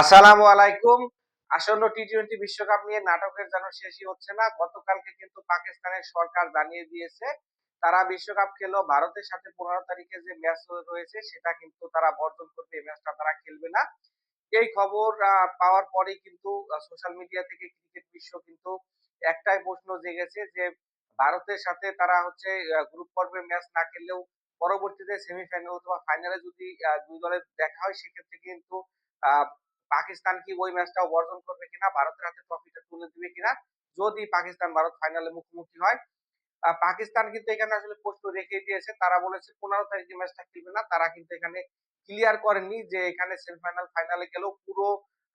আসসালামু আলাইকুম। আসন্ন টি টোয়েন্টি বিশ্বকাপ নিয়ে নাটকের যেন শেষই হচ্ছে না, গতকালকে কিন্তু পাকিস্তানের সরকার জানিয়ে দিয়েছে, তারা বিশ্বকাপ খেলো, ভারতের সাথে পনেরো তারিখে যে ম্যাচ রয়েছে সেটা কিন্তু তারা বর্জন করবে ম্যাচটা তারা খেলবে না। এই খবর পাওয়ার পরেই কিন্তু সোশ্যাল মিডিয়া থেকে ক্রিকেট বিশ্ব কিন্তু একটাই প্রশ্ন জেগেছে যে, ভারতের সাথে তারা হচ্ছে গ্রুপ পর্বের ম্যাচ না খেললেও পরবর্তীতে সেমিফাইনাল অথবা ফাইনালে যদি দুই দলের দেখা হয়, সেক্ষেত্রে কিন্তু পাকিস্তান কি ওই ম্যাচটাও বর্জন করবে কিনা, ভারতের হাতে ট্রফিটা তুলে দিবে কিনা, যদি পাকিস্তান ভারত ফাইনালে মুখোমুখি হয়। পাকিস্তান কিন্তু এখানে আসলে প্রশ্ন রেখে দিয়েছে, তারা বলেছে পনেরো তারিখে ম্যাচটা খেলবে না, তারা কিন্তু এখানে ক্লিয়ার করেনি যে এখানে সেমিফাইনাল ফাইনালে গেলেও পুরো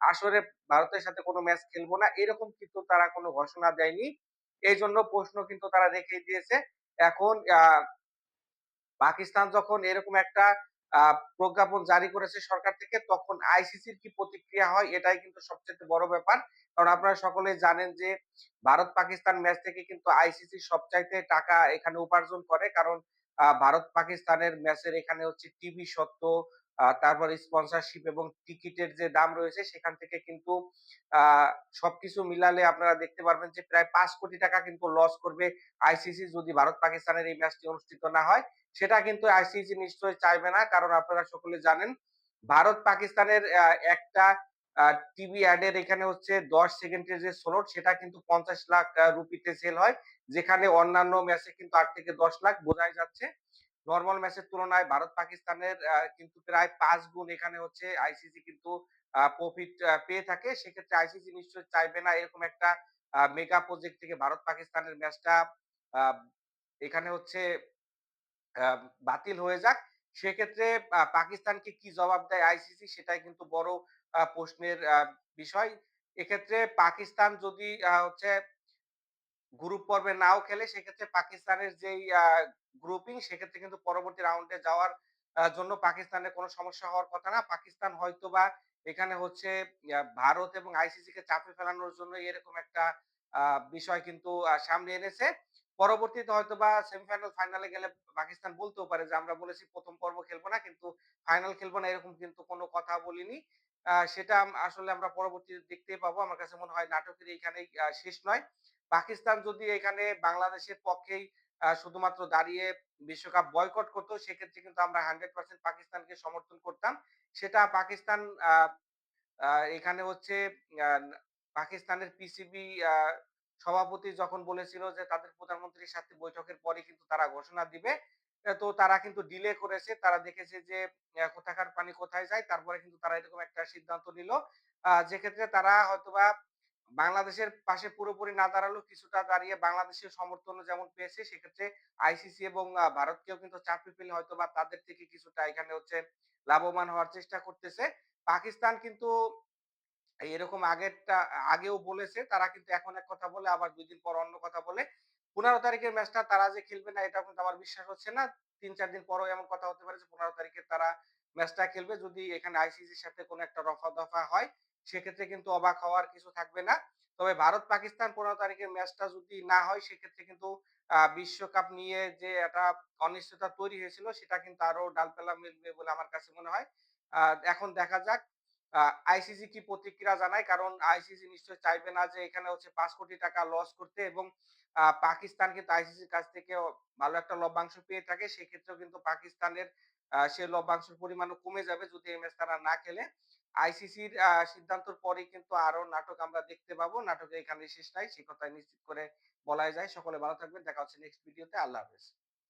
আসরে ভারতের সাথে কোনো ম্যাচ খেলব না, এরকম কিন্তু তারা কোনো ঘোষণা দেয়নি। এই জন্য প্রশ্ন কিন্তু তারা রেখে দিয়েছে। এখন পাকিস্তান যখন এরকম একটা প্রজ্ঞাপন জারি করেছে সরকার থেকে, তখন আইসিসির কি প্রতিক্রিয়া হয় এটাই কিন্তু সবচেয়ে বড় ব্যাপার। কারণ আপনারা সকলেই জানেন যে ভারত পাকিস্তান ম্যাচ থেকে কিন্তু আইসিসি সবচাইতে টাকা এখানে উপার্জন করে। কারণ ভারত পাকিস্তানের ম্যাচের এখানে হচ্ছে টিভি সত্ত্ব তারপর স্পন্সরশিপ এবং টিকিটের যে দাম রয়েছে সেখান থেকে কিন্তু সবকিছু মিলালে আপনারা দেখতে পারবেন যে প্রায় পাঁচ কোটি টাকা কিন্তু লস করবে আইসিসি যদি ভারত পাকিস্তানের এই ম্যাচটি অনুষ্ঠিত না হয়। সেটা কিন্তু আইসিসি নিশ্চয়ই চাইবে না, কারণ আপনারা সকলে জানেন ভারত পাকিস্তানের একটা টিভি অ্যাডের এখানে হচ্ছে দশ সেকেন্ডের যে স্লট সেটা কিন্তু পঞ্চাশ লাখ রুপিতে সেল হয়, যেখানে অন্যান্য ম্যাচে কিন্তু আট থেকে দশ লাখ বোঝাই যাচ্ছে। নর্মাল ম্যাচের তুলনায় ভারত পাকিস্তানের কিন্তু প্রায় পাঁচ গুণ এখানে হচ্ছে আইসিসি কিন্তু প্রফিট পেয়ে থাকে। সেক্ষেত্রে আইসিসি নিশ্চয়ই চাইবে না এরকম একটা মেগা প্রজেক্ট থেকে ভারত পাকিস্তানের ম্যাচটা এখানে হচ্ছে বাতিল হয়ে যাক। সেক্ষেত্রে পাকিস্তানকে কি জবাব দেয় আইসিসি সেটাই কিন্তু বড় প্রশ্নের বিষয়। এক্ষেত্রে পাকিস্তান যদি হচ্ছে গ্রুপ পর্বে নাও খেলে, সেক্ষেত্রে পাকিস্তানের যেই গ্রুপিং সেক্ষেত্রে কিন্তু পরবর্তী রাউন্ডে যাওয়ার জন্য পাকিস্তানের কোনো সমস্যা হওয়ার কথা না। পাকিস্তান হয়তো বা এখানে হচ্ছে ভারত এবং আইসিসি কে চাপে ফেলানোর জন্য এরকম একটা বিষয় কিন্তু সামনে এনেছে। পরবর্তীতে হয়তোবা সেমিফাইনাল ফাইনালে গেলে পাকিস্তান বলতেও পারে যে আমরা বলেছি প্রথম পর্ব খেলব না কিন্তু ফাইনাল খেলব না। এরকম কিন্তু কোনো কথা বলিনি। সেটা আসলে আমরা পরবর্তীতে দেখতেই পাবো। আমার কাছে মনে হয় নাটকের এইখানেই আহ, শেষ নয়। পাকিস্তান যদি এখানে বাংলাদেশের পক্ষেই শুধুমাত্র দাঁড়িয়ে বিশ্বকাপ বয়কট করতো সেক্ষেত্রে কিন্তু আমরা হান্ড্রেড পার্সেন্ট পাকিস্তানকে সমর্থন করতাম। সেটা পাকিস্তান এখানে হচ্ছে পাকিস্তানের পিসিবি সভাপতি যখন বলেছিল যে তাদের প্রধানমন্ত্রীর সাথে বৈঠকের পরে কিন্তু তারা ঘোষণা দিবে তো তারা কিন্তু ডিলে করেছে। তারা দেখেছে যে কোথাকার পানি কোথায় যায় তারপরে কিন্তু তারা এরকম একটা সিদ্ধান্ত নিল। আহ, যে ক্ষেত্রে তারা হয়তোবা বাংলাদেশের পাশে পুরোপুরি না দাঁড়াল কিছুটা দাঁড়িয়ে বাংলাদেশের সমর্থন যেমন পেয়েছে সেক্ষেত্রে আইসিসি এবং ভারতকেও কিন্তু চাপে ফেলে হয়তো বা তাদের থেকে কিছুটা এখানে হচ্ছে লাভবান হওয়ার চেষ্টা করতেছে। পাকিস্তান কিন্তু এরকম আগেরটা, আগেও বলেছে। তারা কিন্তু এখন এক কথা বলে, আবার দুই দিন পর অন্য কথা বলে। পনেরো তারিখের ম্যাচটা তারা যে খেলবে না এটা কিন্তু আমার বিশ্বাস হচ্ছে না। তিন, চার দিন পরেও এমন কথা হতে পারে যে, পনেরো তারিখে তারা ম্যাচটা খেলবে। যদি এখানে আইসিসির সাথে কোনো একটা রফা দফা হয়, সেক্ষেত্রে কিন্তু অবাক হওয়ার কিছু থাকবে না। তবে ভারত পাকিস্তান পনেরো তারিখের ম্যাচটা যদি না হয়, সেক্ষেত্রে কিন্তু বিশ্বকাপ নিয়ে যে একটা অনিশ্চয়তা তৈরি হয়েছিল, সেটা কিন্তু আরও ডালপালা মিলবে বলে আমার কাছে মনে হয়। এখন দেখা যাক। আইসিসি কি প্রতিক্রিয়া জানায়? কারণ আইসিসি নিশ্চয়ই চাইবে না যে এখানে হচ্ছে পাঁচ কোটি টাকা লস করতে এবং পাকিস্তান কিন্তু আইসিসির কাছ থেকে ভালো একটা লভ্যাংশ পেয়ে থাকে। সেক্ষেত্রেও কিন্তু পাকিস্তানের সেই লভ্যাংশের পরিমাণও কমে যাবে যদি এই ম্যাচ তারা না খেলে। আইসিসির সিদ্ধান্তর পরে কিন্তু আরও নাটক আমরা দেখতে পাবো। নাটকে এখানে শেষ নাই, সে কথাই নিশ্চিত করে বলাই যায়। সকলে ভালো থাকবেন। দেখা হচ্ছে নেক্সট ভিডিওতে আল্লাহ হাফেজ।